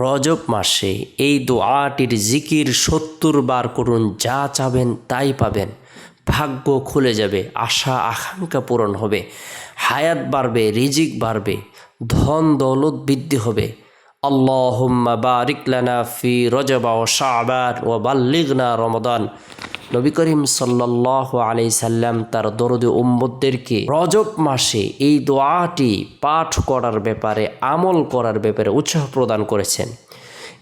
রজব মাসে এই দোয়াটির জিকির সত্তর বার করুন, যা চাবেন তাই পাবেন। ভাগ্য খুলে যাবে, আশা, আকাঙ্ক্ষা পূরণ হবে। হায়াত বাড়বে, রিজিক বাড়বে, ধন দৌলত বৃদ্ধি হবে। আল্লাহ বারিকলানা ফি রজবা ও শাহবার ও বাল্লিগনা রমদান। নবী করিম সাল্লাহ আলাই সাল্লাম তার দরদে উম্মদদেরকে রজব মাসে এই দোয়াটি পাঠ করার ব্যাপারে, আমল করার ব্যাপারে উৎসাহ প্রদান করেছেন।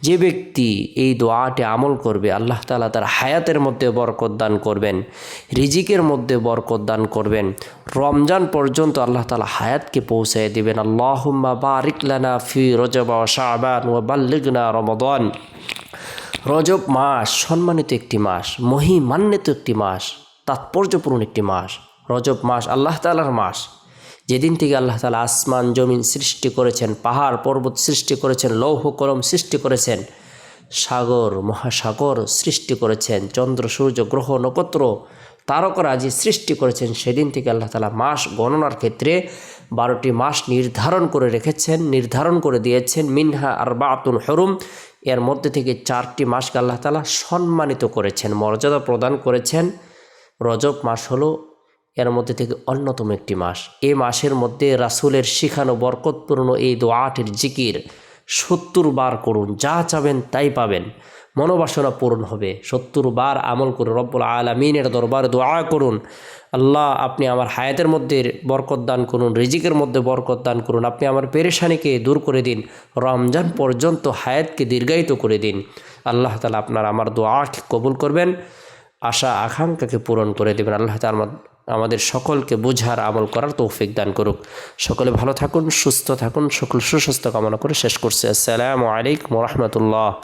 যে ব্যক্তি এই দোয়াটি আমল করবে, আল্লাহ তালা তার হায়াতের মধ্যে বরকত দান করবেন, রিজিকের মধ্যে বরকত দান করবেন। রমজান পর্যন্ত আল্লাহ তালা হায়াতকে পৌঁছায় দিবেন। আল্লাহুম্মা বারিক লানা ফি রজবা ও শাবান ও বাল্লিগনা রমদান। রজব মাস সম্মানিত একটি মাস, মহিমান্বিত একটি মাস, তাৎপর্যপূর্ণ একটি মাস, রজব মাস আল্লাহ তালার মাস। যেদিন থেকে আল্লাহ তালা আসমান, জমিন সৃষ্টি করেছেন, পাহাড়, পর্বত সৃষ্টি করেছেন, লৌহ কলম সৃষ্টি করেছেন সাগর, মহাসাগর সৃষ্টি করেছেন। চন্দ্র, সূর্য, গ্রহ, নক্ষত্র তারকরাজি সৃষ্টি করেছেন। সেদিন থেকে আল্লাহ তালা মাস গণনার ক্ষেত্রে বারোটি মাস নির্ধারণ করে রেখেছেন, নির্ধারণ করে দিয়েছেন। মিনহা আর বাতুল হরুম, এর মধ্যে থেকে চারটি মাসকে আল্লাহ তালা সম্মানিত করেছেন, মর্যাদা প্রদান করেছেন। রজব মাস হলো এর মধ্যে থেকে অন্যতম একটি মাস। এই মাসের মধ্যে রাসুলের শিখানো বরকতপূর্ণ এই দোয়াটের জিকির সত্তর বার করুন, যা চাবেন তাই পাবেন। মনোবাসনা পূরণ হবে। সত্তর বার আমল করুন রব্বুল আলমিনের দরবারে দোয়া করুন। আল্লাহ, আপনি আমার হায়াতের মধ্যে বরকত দান করুন, রিজিকের মধ্যে বরকত দান করুন। আপনি আমার পেরেশানিকে দূর করে দিন, রমজান পর্যন্ত হায়াতকে দীর্ঘায়িত করে দিন। আল্লাহ তালা আপনার আমার দোয়াকে কবুল করবেন। আশা, আকাঙ্ক্ষাকে পূরণ করে দেবেন। আল্লাহ তালা আমাদের সকলকে বোঝার আমল করার তৌফিক দান করুক। সকলে ভালো থাকুন, সুস্থ থাকুন, সকল সুস্বাস্থ্য কামনা করে শেষ করছে। আসসালামু আলাইকুম রহমতুল্লাহ।